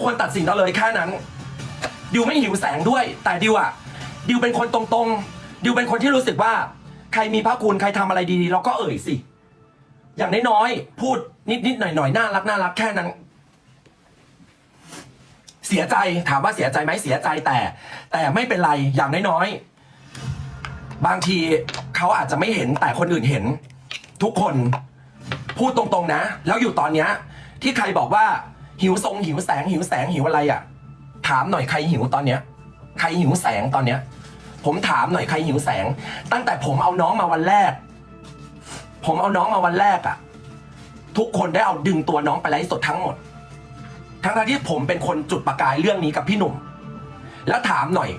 กคนตัดสินเราเลยแค่นั้นดิวไม่หิวแสงด้วย แต่ดิวอะดิวเป็นคนตรงๆดิวเป็นคนที่รู้สึกว่า ใครมีพระคุณใครทำอะไรดีๆเราก็เอ่ยสิ อย่างน้อยๆพูดนิดๆหน่อยๆน่ารักน่ารักแค่นั้น เสียใจถามว่าเสียใจไหมเสียใจแต่ แต่ไม่เป็นไรอย่างน้อยๆบางทีเขาอาจจะไม่เห็นแต่คนอื่นเห็น ทุกคนพูดตรงๆนะ แล้วอยู่ตอนเนี้ยที่ใครบอกว่า หิวทรงหิวแสงหิวแสงหิวอะไรอะ่ะ ถามหน่อยใครหิวตอนเนี้ย ใครหิวแสงตอนเนี้ย ผมถามหน่อยใครหิวแสง ตั้งแต่ผมเอาน้องมาวันแรก ผมเอาน้องมาวันแรกอะ่ะ ทุกคนได้เอาดึงตัวน้องไปไลฟ์สดทั้งหมด ทั้งที่ผมเป็นคนจุดประกายเรื่องนี้กับพี่หนุ่ม แล้วถามหน่อย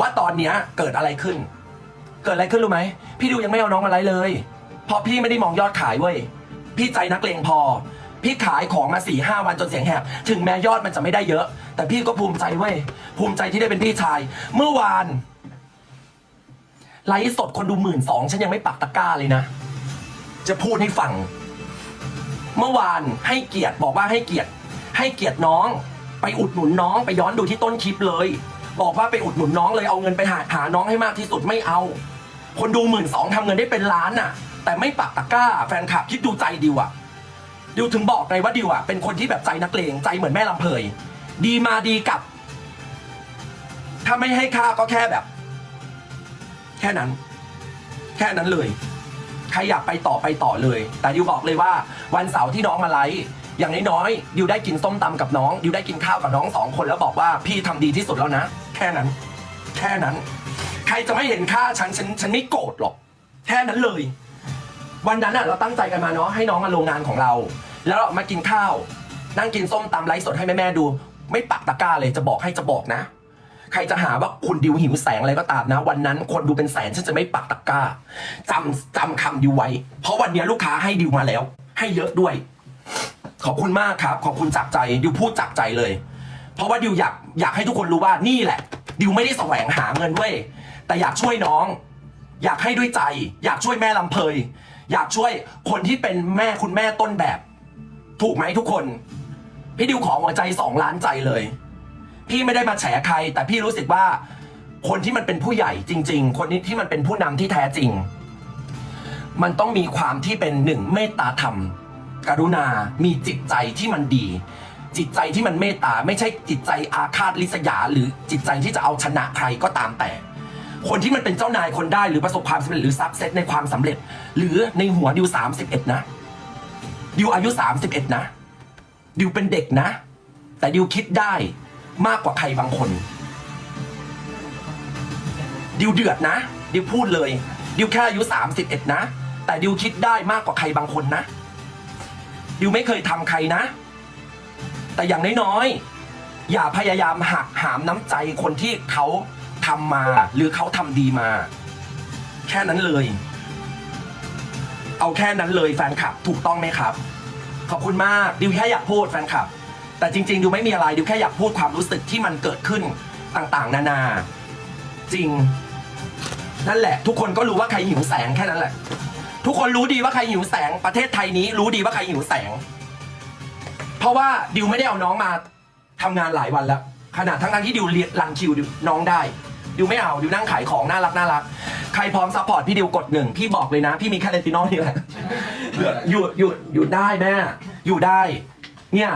ว่าตอนเนี้ยเกิดอะไรขึ้น เกิดอะไรขึ้นรู้ไหมพี่ดิวยังไม่เอาน้องมาไลฟ์เลยเพราะพี่ไม่ได้มองยอดขายเว้ยพี่ใจนักเลงพอ พี่ขายของมาสี่ห้าวันจนเสียงแหบ ถึงแม้ยอดมันจะไม่ได้เยอะ แต่พี่ก็ภูมิใจเว้ย ภูมิใจที่ได้เป็นพี่ชาย เมื่อวานไลฟ์สดคนดูหมื่นสองฉันยังไม่ปักตะกร้าเลยนะ จะพูดให้ฟัง เมื่อวานให้เกียรติบอกว่าให้เกียรติ ให้เกียรติน้อง ไปอุดหนุนน้องไปย้อนดูที่ต้นคลิปเลย บอกว่าไปอุดหนุนน้องเลยเอาเงินไปหาหาน้องให้มากที่สุดไม่เอา คนดูหมื่นสองทำเงินได้เป็นล้านน่ะ แต่ไม่ปักตะกร้า แฟนคลับคิดดูใจดิวอะ ดิวถึงบอกไงว่าดิวอะเป็นคนที่แบบใจนักเลงใจเหมือนแม่ลำเพยดีมาดีกลับ ถ้าไม่ให้ค่าก็แค่แบบ แค่นั้น แค่นั้นเลย ใครอยากไปต่อไปต่อเลย แต่ดิวบอกเลยว่า วันเสาร์ที่น้องมาไลฟ์อย่างน้อยๆดิวได้กินส้มตำกับน้องดิวได้กินข้าวกับน้องสองคนแล้วบอกว่าพี่ทำดีที่สุดแล้วนะ แค่นั้น แค่นั้น ใครจะไม่เห็นค่าฉันฉันฉันไม่โกรธหรอก แค่นั้นเลย วันนั้นอะเราตั้งใจกันมาเนาะให้น้องมาโรงงานของเรา แล้วเรามากินข้าว นั่งกินส้มตำไลฟ์สดให้แม่ๆดู ไม่ปักตะกร้าเลยจะบอกให้จะบอกนะ ใครจะหาว่าคุณดิวหิวแสงอะไรก็ตามนะ วันนั้นคนดูเป็นแสนฉันจะไม่ปักตะกร้าจำจำคำดิวไว้ เพราะวันนี้ลูกค้าให้ดิวมาแล้ว ให้เยอะด้วย ขอบคุณมากครับ ขอบคุณจากใจดิวพูดจากใจเลย เพราะว่าดิวอยากอยากให้ทุกคนรู้ว่านี่แหละ ดิวไม่ได้แสวงหาเงินเว้ยแต่อยากช่วยน้อง อยากให้ด้วยใจ อยากช่วยแม่ลำเพย อยากช่วยคนที่เป็นแม่คุณแม่ต้นแบบ ถูกไหมทุกคน พี่ดิวขอหัวใจสองล้านใจเลย พี่ไม่ได้มาแฉใคร แต่พี่รู้สึกว่า คนที่มันเป็นผู้ใหญ่จริง ๆ คนที่มันเป็นผู้นำที่แท้จริง มันต้องมีความที่เป็นหนึ่งเมตตาธรรม กรุณา มีจิตใจที่มันดี จิตใจที่มันเมตตาไม่ใช่จิตใจอาฆาตลิษยา หรือจิตใจที่จะเอาชนะใครก็ตามแต่ คนที่มันเป็นเจ้านายคนได้หรือประสบความสำเร็จหรือซักเซสในความสำเร็จ หรือในหัวดิวสามสิบเอ็ดนะดิวอายุสามสิบเอ็ดนะดิวเป็นเด็กนะ แต่ดิวคิดได้มากกว่าใครบางคนดิวเดือดนะดิวพูดเลยดิวแค่อายุสามสิบเอ็ดนะ แต่ดิวคิดได้มากกว่าใครบางคนนะดิวไม่เคยทำใครนะ แต่อย่างน้อยๆอย่าพยายามหักหามน้ำใจคนที่เขา ทำมา หรือเขาทำดีมา แค่นั้นเลย เอาแค่นั้นเลยแฟนคลับถูกต้องไหมครับ ขอบคุณมากดิวแค่อยากพูดแฟนคลับ แต่จริงๆดิวไม่มีอะไรดิวแค่อยากพูดความรู้สึกที่มันเกิดขึ้นต่างๆ นานา จริง นั่นแหละ ทุกคนก็รู้ว่าใครหิวแสงแค่นั้นแหละ ทุกคนรู้ดีว่าใครหิวแสงประเทศไทยนี้ รู้ดีว่าใครหิวแสง เพราะว่าดิวไม่ได้เอาน้องมาทำงานหลายวันแล้ว ขนาดทั้งๆที่ดิวเรียนรันคิวดิวน้องได้ ดิวไม่เอา ดิวนั่งขายของน่ารักน่ารัก ใครพร้อมซัพพอร์ตพี่ดิวกดหนึ่งพี่บอกเลยนะ พี่มีแค่เลนตินอลนี่แหละอยู่อยู่อยู่ได้แม่ อยู่ได้ เนี่ย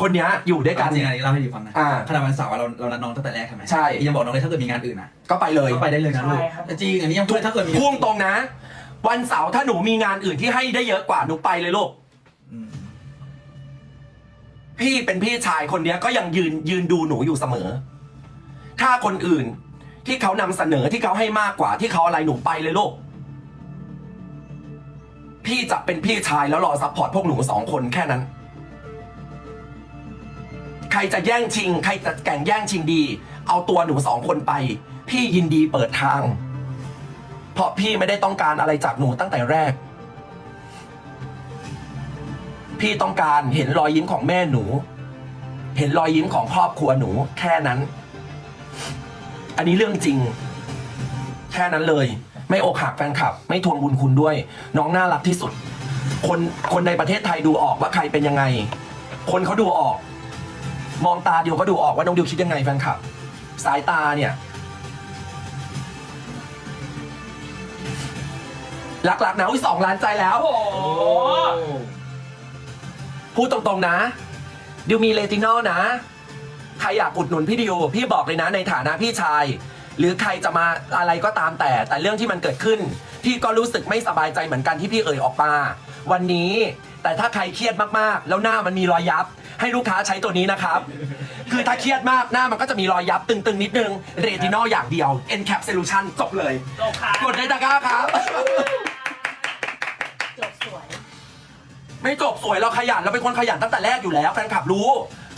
คนเนี้ยอยู่ด้วยกัน จริงๆอันนี้เล่าให้ดิวฟังนะอ่าขณะวันเสาร์อะเราเรานัดน้องตั้งแต่แรกใช่ไหมใช่ ยังบอกน้องเลยถ้าเกิดมีงานอื่นอะก็ไปเลย ก็ไปได้เลยนะลูกใช่ครับ แต่จริงอันนี้ยังพูดถ้าเกิดมี พุ่งตรงนะ วันเสาร์ถ้าหนูมีงานอื่นที่ให้ได้เยอะกว่าหนูไปเลยลูกอืม พี่เป็นพี่ชายคนเนี้ยก็ยังยืนยืนดูหนูอยู่เสมอ ถ้าคนอื่นที่เขานำเสนอที่เขาให้มากกว่าที่เขาอะไรหนูไปเลยลูก พี่จะเป็นพี่ชายแล้วรอซัพพอร์ตพวกหนูสองคนแค่นั้น ใครจะแย่งชิง ใครจะแก่งแย่งชิงดี เอาตัวหนูสองคนไป พี่ยินดีเปิดทาง เพราะพี่ไม่ได้ต้องการอะไรจากหนูตั้งแต่แรก พี่ต้องการเห็นรอยยิ้มของแม่หนู เห็นรอยยิ้มของครอบครัวหนู แค่นั้น อันนี้เรื่องจริง แค่นั้นเลย ไม่อกหักแฟนคลับ ไม่ทวงบุญคุณด้วย น้องน่ารักที่สุด คนคนในประเทศไทยดูออกว่าใครเป็นยังไง คนเขาดูออก มองตาเดิวก็ดูออกว่าน้องดิวคิดยังไงแฟนคลับ สายตาเนี่ยหลักๆนะอุ้ยสองล้านใจแล้ว โอ้โห พูดตรงๆนะ ดิวมีเลตินอลนะ ใครอยากอุดหนุนพี่ดิว พี่บอกเลยนะในฐานะพี่ชาย หรือใครจะมาอะไรก็ตามแต่ แต่เรื่องที่มันเกิดขึ้น พี่ก็รู้สึกไม่สบายใจเหมือนกันที่พี่เอ่ยออกมา วันนี้แต่ถ้าใครเครียดมากๆ แล้วหน้ามันมีรอยยับ ให้ลูกค้าใช้ตัวนี้นะครับ คือถ้าเครียดมากหน้ามันก็จะมีรอยยับตึงๆ นิดนึงเรตินอลอย่างเดียว Encap Solution จบเลยจบค่ะ กดในตะกร้าครับ ไม่จบสวยเราขยันเราเป็นคนขยันตั้งแต่แรกอยู่แล้วแฟนคลับรู้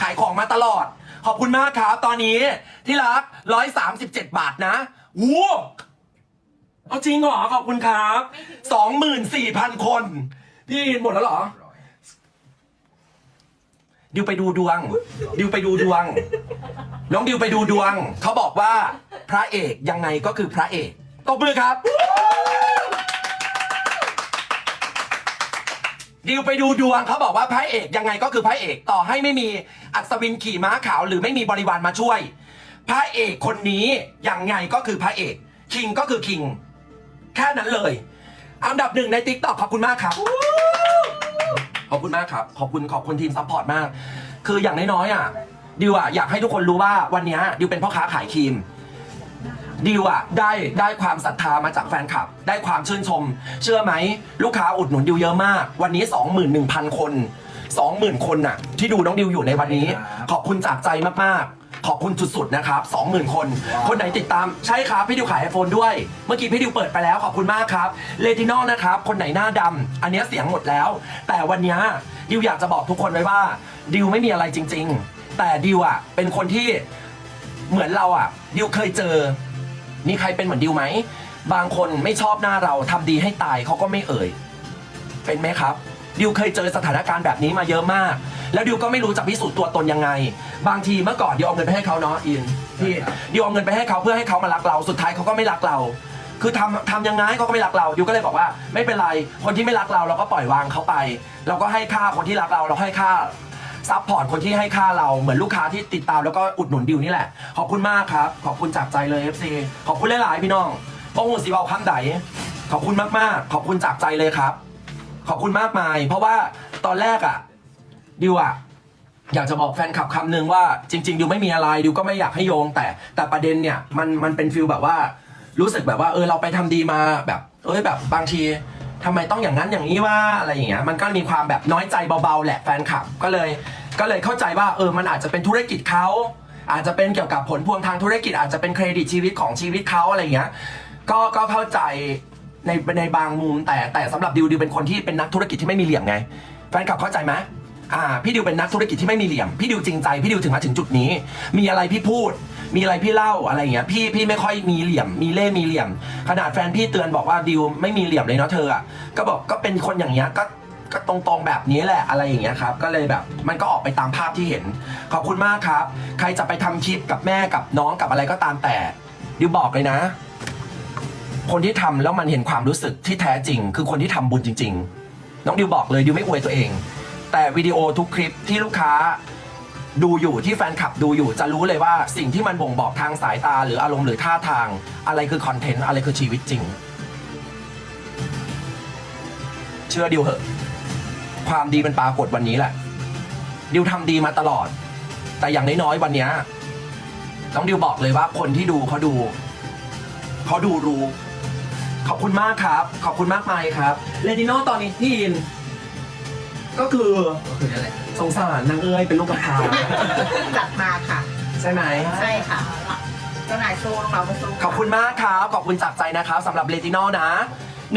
ขายของมาตลอด ขอบคุณมากครับ ตอนนี้ที่รักร้อยสามสิบเจ็ดบาทนะวู้เอาจริงเหรอขอบคุณครับสองหมื่นสี่พันคนพี่หมดแล้วเหรอ ดิวไปดูดวง ดิวไปดูดวง น้องดิวไปดูดวง เขาบอกว่าพระเอกยังไงก็คือพระเอกตบมือครับ ดิวไปดูดวงเขาบอกว่าพระเอกยังไงก็คือพระเอกต่อให้ไม่มีอัศวินขี่ม้าขาวหรือไม่มีบริวารมาช่วย พระเอกคนนี้ยังไงก็คือพระเอกคิงก็คือคิงแค่นั้นเลย อันดับหนึ่งในติ๊กต็อกขอบคุณมากครับขอบคุณมากครับ ขอบคุณขอบคุณทีมซัพพอร์ตมาก คืออย่างน้อยๆอะดิวอะอยากให้ทุกคนรู้ว่าวันนี้ดิวเป็นพ่อค้าขายครีม ดิวอะได้ได้ความศรัทธามาจากแฟนคลับ ได้ความชื่นชม เชื่อไหม ลูกค้าอุดหนุนดิวเยอะมาก วันนี้ 21,000 คน 20,000 คนน่ะ ที่ดูน้องดิวอยู่ในวันนี้ ขอบคุณจากใจมากๆ ขอบคุณสุดๆนะครับ 20,000 คน คนไหนติดตามใช่ครับ พี่ดิวขายไอโฟนด้วย เมื่อกี้พี่ดิวเปิดไปแล้วขอบคุณมากครับเลตินอลนะครับ คนไหนหน้าดำอันเนี้ยเสียงหมดแล้ว แต่วันเนี้ยดิวอยากจะบอกทุกคนไว้ว่าดิวไม่มีอะไรจริง ๆ แต่ดิวอะเป็นคนที่ เหมือนเราอะดิวเคยเจอ มีใครเป็นเหมือนดิวไหม บางคนไม่ชอบหน้าเราทำดีให้ตายเขาก็ไม่เอ่ย เป็นไหมครับ ดิวเคยเจอสถานการณ์แบบนี้มาเยอะมาก แล้วดิวก็ไม่รู้จะพิสูจน์ตัวตนยังไง บางทีเมื่อก่อนดิวเอาเงินไปให้เขาเนาะอินพี่ดิวเอาเงินไปให้เขาเพื่อให้เขามารักเรา สุดท้ายเขาก็ไม่รักเรา คือทำทำยังไงเขาก็ไม่รักเรา ดิวก็เลยบอกว่า ไม่เป็นไร คนที่ไม่รักเราเราก็ปล่อยวางเขาไป เราก็ให้ค่าคนที่รักเราเราให้ค่า ซัพพอร์ตคนที่ให้ค่าเราเหมือนลูกค้าที่ติดตามแล้วก็อุดหนุนดิวนี่แหละ ขอบคุณมากครับ ขอบคุณจากใจเลย FC ขอบคุณหลายๆพี่น้องป้องหูสีเบาคำใดขอบคุณมากๆ ขอบคุณจากใจเลยครับ ขอบคุณมากมาย เพราะว่าตอนแรกอะดิวอะอยากจะบอกแฟนคลับคำหนึ่งว่าจริง ๆ ดิวไม่มีอะไรดิวก็ไม่อยากให้โยง แต่แต่ประเด็นเนี่ยมันมันเป็นฟิลแบบว่ารู้สึกแบบว่าเออเราไปทำดีมาแบบ เอ้ยแบบบางที ทำไมต้องอย่างนั้นอย่างนี้ว่าอะไรอย่างเงี้ยมันก็มีความแบบน้อยใจเบาๆแหละแฟนคลับก็เลยก็เลยเข้าใจว่าเออมันอาจจะเป็นธุรกิจเขาอาจจะเป็นเกี่ยวกับผลพวงทางธุรกิจอาจจะเป็นเครดิตชีวิตของชีวิตเขาอะไรอย่างเงี้ยก็ก็เข้าใจในในบางมุมแต่แต่สำหรับดิวดิวเป็นคนที่เป็นนักธุรกิจที่ไม่มีเหลี่ยมไงแฟนคลับเข้าใจไหมอ่าพี่ดิวเป็นนักธุรกิจที่ไม่มีเหลี่ยมพี่ดิวจริงใจพี่ดิวถึงมาถึงจุดนี้ มีอะไรพี่พูด มีอะไรพี่เล่าอะไรอย่างเงี้ยพี่พี่ไม่ค่อยมีเหลี่ยม มีเล่ห์มีเหลี่ยม ขนาดแฟนพี่เตือนบอกว่าดิวไม่มีเหลี่ยมเลยเนาะเธออะก็บอกก็เป็นคนอย่างเงี้ยก็ก็ตรงๆแบบนี้แหละอะไรอย่างเงี้ยครับ ก็เลยแบบมันก็ออกไปตามภาพที่เห็น ขอบคุณมากครับ ใครจะไปทำคลิปกับแม่กับน้องกับอะไรก็ตามแต่ดิวบอกเลยนะ คนที่ทำแล้วมันเห็นความรู้สึกที่แท้จริง คือคนที่ทำบุญจริง ๆ น้องดิวบอกเลยดิวไม่อวยตัวเอง แต่วิดีโอทุกคลิปที่ลูกค้า ดูอยู่ที่แฟนคลับดูอยู่จะรู้เลยว่าสิ่งที่มันบ่งบอกทางสายตาหรืออารมณ์หรือท่าทาง อะไรคือคอนเทนต์อะไรคือชีวิตจริง เชื่อดิวเหอะ ความดีมันปรากฏวันนี้แหละ ดิวทำดีมาตลอด แต่อย่างน้อยๆวันเนี้ยน้องดิวบอกเลยว่าคนที่ดูเขาดูเขาดูรู้ ขอบคุณมากครับ ขอบคุณมากมายครับเลดิโนตอนนี้พี่อินก็คือก็คือนั่นแหละ สงสารนางเอ้ยเป็นลูกกระพร้าจัดมาค่ะ ใช่ไหม ใช่ค่ะเจ้านายสู้เราก็สู้ขอบคุณมากครับ ขอบคุณจากใจนะครับสำหรับเลตินอลนะ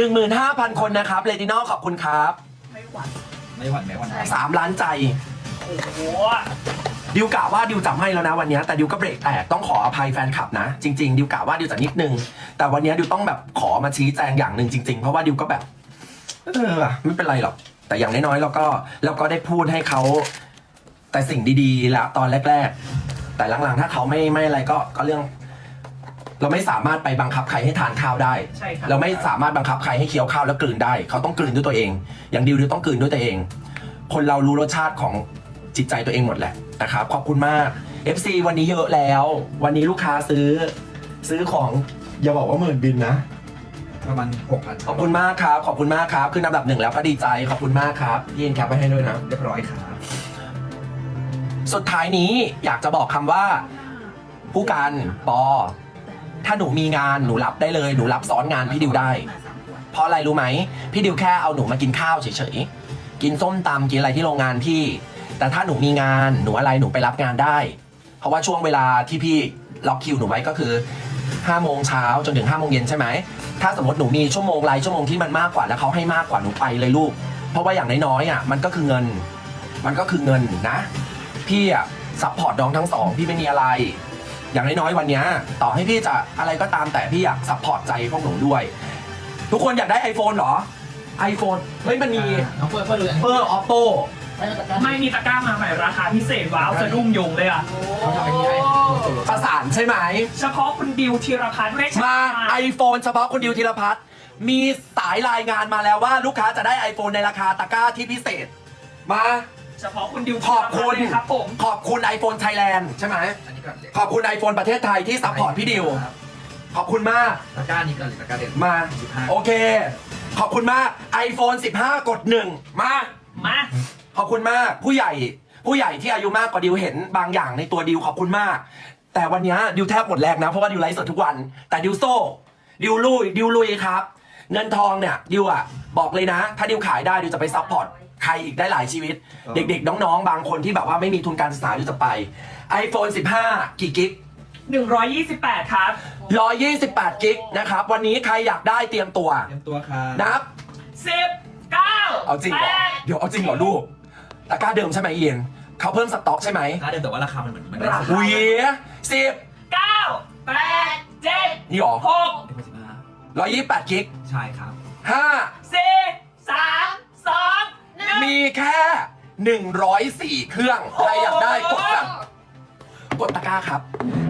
15,000 คนนะครับเลตินอลขอบคุณครับไม่หวั่นไม่หวั่นไม่หวั่น3ล้านใจ โอ้โหดิวกะว่าดิวจะให้แล้วนะวันเนี้ยแต่ดิวก็เบรกแตกต้องขออภัยแฟนคลับนะ จริง ๆ ดิวกะว่าดิวจะนิดนึง แต่วันเนี้ยดิวต้องแบบขอมาชี้แจงอย่างหนึ่งจริง ๆ เพราะว่าดิวก็แบบ เออว่ะไม่เป็นไรหรอก แต่อย่างน้อยๆเราก็เราก็ได้พูดให้เขาแต่สิ่งดีๆแล้วตอนแรก ๆ แต่หลังๆ ถ้าเขาไม่ไม่อะไรก็ก็เรื่อง เราไม่สามารถไปบังคับใครให้ทานข้าวได้ ใช่ครับ เราไม่สามารถบังคับใครให้เคี้ยวข้าวแล้วกลืนได้ เขาต้องกลืนด้วยตัวเอง อย่างดิวดิวต้องกลืนด้วยตัวเอง คนเรารู้รสชาติของจิตใจตัวเองหมดแหละนะครับขอบคุณมาก FC วันนี้เยอะแล้ว วันนี้ลูกค้าซื้อ ซื้อของอย่าบอกว่าหมื่นบินนะ ประมาณหกพันขอบคุณมากครับ ขอบคุณมากครับ ขึ้นอันดับหนึ่งแล้วก็ดีใจ ขอบคุณมากครับพี่เอ็นแคปไปให้ด้วยนะ เรียบร้อยครับ สุดท้ายนี้อยากจะบอกคำว่า ผู้การปอ ถ้าหนูมีงานหนูรับได้เลย หนูรับซ้อนงานพี่ดิวได้ เพราะอะไรรู้ไหม พี่ดิวแค่เอาหนูมากินข้าวเฉยๆ กินส้มตำกินอะไรที่โรงงานพี่ แต่ถ้าหนูมีงานหนูอะไรหนูไปรับงานได้ เพราะว่าช่วงเวลาที่พี่ล็อกคิวหนูไว้ก็คือ5โมงเช้าจนถึง5โมงเย็นใช่ไหม ถ้าสมมติหนูมีชั่วโมงไรชั่วโมงที่มันมากกว่าแล้วเขาให้มากกว่าหนูไปเลยลูก เพราะว่าอย่างน้อยๆอะมันก็คือเงิน มันก็คือเงินนะ พี่อะซัพพอร์ตน้องทั้งสองพี่ไม่มีอะไร อย่างน้อยๆวันเนี้ยต่อให้พี่จะอะไรก็ตามแต่พี่อยากซัพพอร์ตใจพวกหนูด้วย ทุกคนอยากได้ iPhone เหรอ iPhone เฮ้ยมันมี น้องเฟิร์นเฟิร์นดูยังเปอร์ oppo ไม่มีตะกร้ามาใหม่ราคาพิเศษว้าวสะดุ้งโยงเลยอะ เขาทำไอ้นี่ไอ้โซโล่ประสานใช่ไหม เฉพาะคุณดิวธีรพัฒน์เวชมาชา iPhone เฉพาะคนดิวธีรพัฒน์มีสายรายงานมาแล้วว่าลูกค้าจะได้ iPhone ในราคาตะกร้าที่พิเศษ มา เฉพาะคุณดิวขอบคุณ ธีรพัฒน์เลยครับผมขอบคุณ iPhone Thailand ใช่ไหม อันนี้ก่อนเลยขอบคุณ iPhone ประเทศไทยที่ซัพพอร์ตพี่ดิว ครับขอบคุณมาก ตะกร้านี้ก่อนเลยตะกร้าเด่นมา 15 โอเค ขอบคุณมาก iPhone 15 กด 1 มา มา ขอบคุณมากผู้ใหญ่ ผู้ใหญ่ที่อายุมากกว่าดิวเห็นบางอย่างในตัวดิวขอบคุณมาก แต่วันนี้ดิวแทบหมดแรงนะเพราะว่าดิวไลฟ์สดทุกวัน แต่ดิวโซ่ดิวลุยดิวลุยครับเงินทองเนี่ยดิวอะบอกเลยนะ ถ้าดิวขายได้ดิวจะไปซัพพอร์ตใครอีกได้หลายชีวิต เด็กๆ น้องๆ บางคนที่แบบว่าไม่มีทุนการศึกษาดิวจะไป iPhone 15 กี่กิก128 ครับ 128 กิกนะครับ วันนี้ใครอยากได้เตรียมตัว เตรียมตัวครับนับ 10 9 เอาจริงเหรอ8เดี๋ยวเอาจริงเหรอลูก ตะกร้าเดิมใช่ไหมเอียนเขาเพิ่มสต็อกใช่ไหมตะกร้าเดิมแต่ว่าราคามันเหมือนมันได้ราคา อุ้ยสิบ9 8 7นี่หรอ6เอ็มสิบห้าร้อยยี่แปดกิกใช่ครับห้า4 3 2มีแค่หนึ่งร้อยสี่เครื่องใครอยากได้กดสั่งกดตะกร้าครับ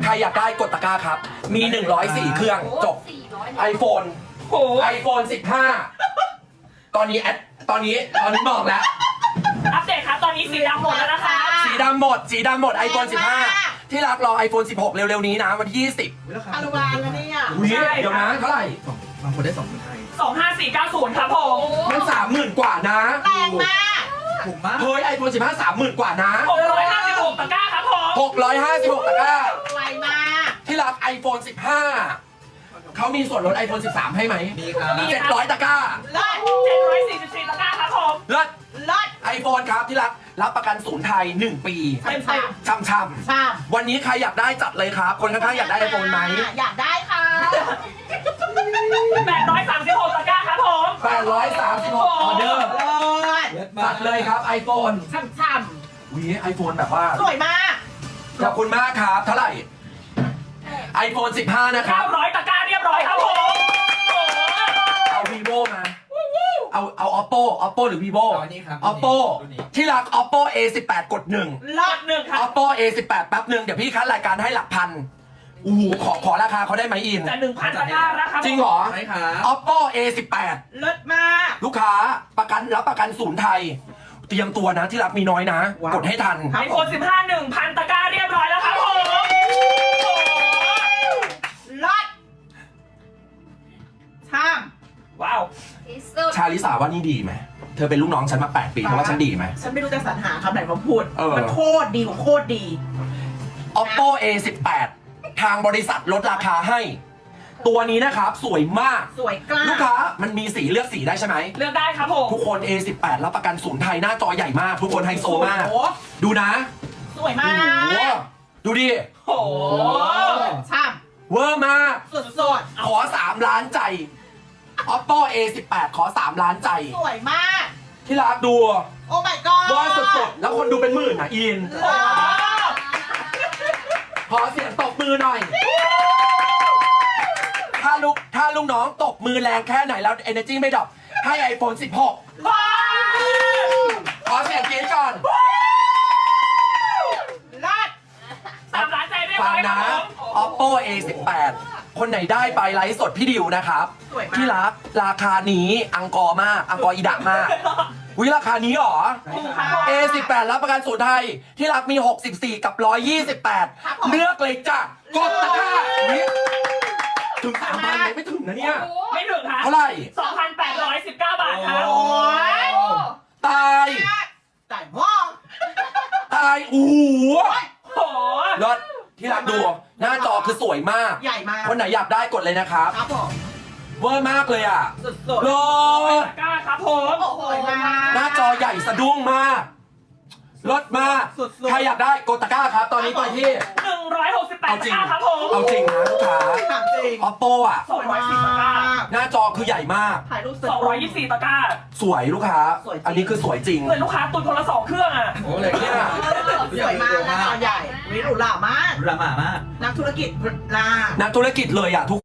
ใครอยากได้กดตะกร้าครับ มีหนึ่งร้อยสี่เครื่องจบ iPhone โอ้โห iPhone 15 ตอนนี้แอดตอนนี้ตอนนี้บอกแล้วอัปเด ตครับตอนนี้สีดำหมดแล้วนะคะ สีดำหมด สีดำหมด iPhone 15 ที่รักรอ iPhone 16 เร็วๆนี้นะ วันที่ 20อุ๊ยราคาฮานุมานแล้วเนี่ย อุ้ยเดี๋ยวนะเท่าไหร่สองบางคนได้สองคนไทย25490ครับผมมันสามหมื่นกว่านะ แรงมาก ถูกมากเฮ้ย iPhone 15 สามหมื่นกว่านะ656ตะกร้าครับผม656ตะกร้าไวมาก ที่รัก iPhone 15 เขามีส่วนลด iPhone 13 ให้ไหมมีครับมี700ตะกร้าเลิศ744ตะกร้าครับผม เลิศเลิศ iPhone ครับที่รักรับประกันศูนย์ไทย 1 ปีเต็มปากช่ำชามๆวันนี้ใครอยากได้จัดเลยครับ คนข้างๆอยากได้ iPhone ไหมอยากได้ค่ะ836ตะกร้าครับผม 836ออเดอร์เลิศเยอะมากจัดเลยครับ iPhone ช่ำวีไอโฟนแบบว่า ๆสวยมาก ขอบคุณมากครับ เท่าไหร่ iPhone 15 นะครับ900ตะกร้าเรียบร้อยครับผมโอ้โห เอา vivo มา เอาเอา oppo oppo หรือ vivo เอาอันนี้ครับ oppo รุ่นนี้ที่รัก oppo a18 กดหนึ่งเลิกศดหนึ่งครับ oppo a18 แป๊บหนึ่งเดี๋ยวพี่คัดรายการให้หลักพันอู้หูขอขอราคาเขาได้ไหมอิน จะหนึ่งพันตะกร้าแล้วครับผมจริงเหรอ ใช่ครับ oppo a18 เลิศมาก ลูกค้าประกันรับประกันศูนย์ไทย เตรียมตัวนะที่รับมีน้อยนะ ว้าว กดให้ทันครัไอบโฟน15 1,000ตะกร้าเรียบร้อยแล้วครับผมโอ้โหเลิศช่าง ว้าวที่สุดชาลิสาว่านี่ดีไหมเธอเป็นลูกน้องฉันมา 8 ปีเธอว่าฉันดีไหม ฉันไม่รู้จะสรรหาคำไหนมาพูด เออ มันโคตรดีของโคตรดี oppo a18 ทางบริษัทลดราคาให้ ตัวนี้นะครับ สวยมาก สวยกล้าลูกค้ามันมีสีเลือกสีได้ใช่ไหม เลือกได้ครับผมทุกคน a18 รับประกันศูนย์ไทยหน้าจอใหญ่มาก ทุกคนไฮโซมาก โอ้โหดูนะสวยมาโอ้โหกดูดิ โอ้โหช่างเวอร์มาก สุดขอ 3 ล้านใจ oppo a18 ขอ 3 ล้านใจๆสวยมาก ที่รักดูโอ้ my god เวอร์สดๆ แล้วคนดูเป็นหมื่นนะอินเลิศขอเสียงตบมือหน่อย ถ้าลูกถ้าลูกน้องตบมือแรงแค่ไหนแล้ว energy ไม่ดรอปให้ iPhone 16 ว้าวขอเสียงกรี๊ดก่อน เลิศ สามล้านใจเรียบฟัร้งอยครันะบผม oppo a18 คนไหนได้ไปไลฟ์สดพี่ดิวนะครับสวยมาก ที่รักราคานี้อังกอร์มาก อังกอร์อีดะมากวิราคานี้เหรอ ถูกค่ะ A18 รับประกันสูตรไทย ที่รักมี 64 กับ ครับผม 128 เลือกเลยจ้ะกดตะกร้าวิถึงสามพันเลยไม่ถึงนะเนี่ย ไม่ถึงค่ะเท่าไหร่ 2,819 บาทครับโอ้ย ตายจ่ายม่องตายอู้หูโอ้โห รถที่รักดู หน้าจอคือสวยมาก ใหญ่มากคนไหนอยากได้กดเลยนะครับครับผมเวอร์มากเลยอะสุดรถตะกร้าครับผมๆโอ้โหมากหน้าจอใหญ่สะดุ้งมากรถมากสุดๆใครอยากได้กดตะกร้าครับ ตอนนี้ไปที่ 168เอาตะจริกงร้าครับผมเอาจริงนะลูกค้าถามจริง oppo อะสองร้อยสี่ตะกร้าหน้าจอคือใหญ่มากถ่ายรูปเสร็จ224ตะกร้าสวยลูกค้าสวยจริงอันนี้คือสวยจริงเหมือนลูกค้าตุนคนละสองเครื่องอะโอ้เลยเนี่เนี่ยยสวยมากหน้าจอใหญ่ วิหรูหรามากรามามาก นักธุรกิจลา นักธุรกิจเลยอะทุก